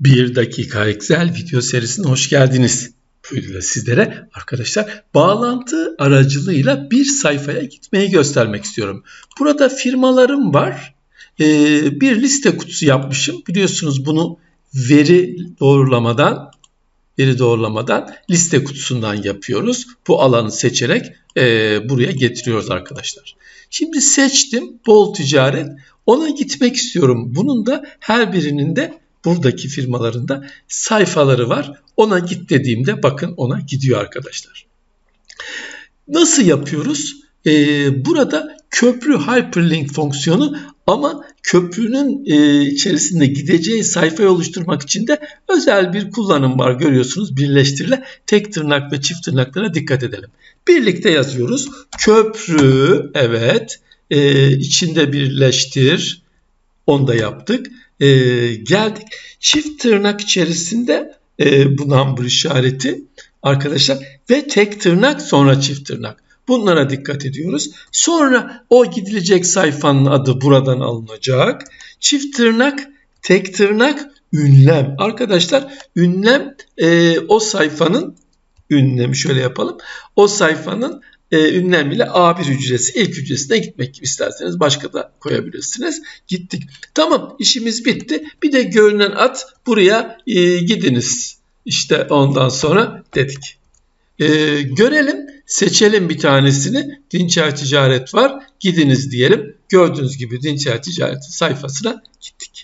Bir dakika Excel video serisine hoş geldiniz. Bu sizlere arkadaşlar bağlantı aracılığıyla bir sayfaya gitmeyi göstermek istiyorum. Burada firmalarım var. Ee, bir liste kutusu yapmışım. Biliyorsunuz bunu veri doğrulamadan veri doğrulamadan liste kutusundan yapıyoruz. Bu alanı seçerek e, buraya getiriyoruz arkadaşlar. Şimdi seçtim bol ticaret. Ona gitmek istiyorum. Bunun da her birinin de buradaki firmalarında sayfaları var. Ona git dediğimde bakın ona gidiyor arkadaşlar. Nasıl yapıyoruz? Ee, burada köprü hyperlink fonksiyonu ama köprünün e, içerisinde gideceği sayfayı oluşturmak için de özel bir kullanım var görüyorsunuz birleştirile tek tırnak ve çift tırnaklara dikkat edelim. Birlikte yazıyoruz. Köprü evet e, içinde birleştir onu da yaptık. E, geldik çift tırnak içerisinde e, bu number işareti arkadaşlar ve tek tırnak sonra çift tırnak. Bunlara dikkat ediyoruz. Sonra o gidilecek sayfanın adı buradan alınacak. Çift tırnak, tek tırnak, ünlem. Arkadaşlar ünlem e, o sayfanın ünlemi şöyle yapalım. O sayfanın e, ünlem ile A1 hücresi ilk hücresine gitmek isterseniz başka da koyabilirsiniz. Gittik. Tamam işimiz bitti. Bir de görünen at buraya e, gidiniz. İşte ondan sonra dedik. E, görelim seçelim bir tanesini. Dinçer ticaret var. Gidiniz diyelim. Gördüğünüz gibi Dinçer ticaretin sayfasına gittik.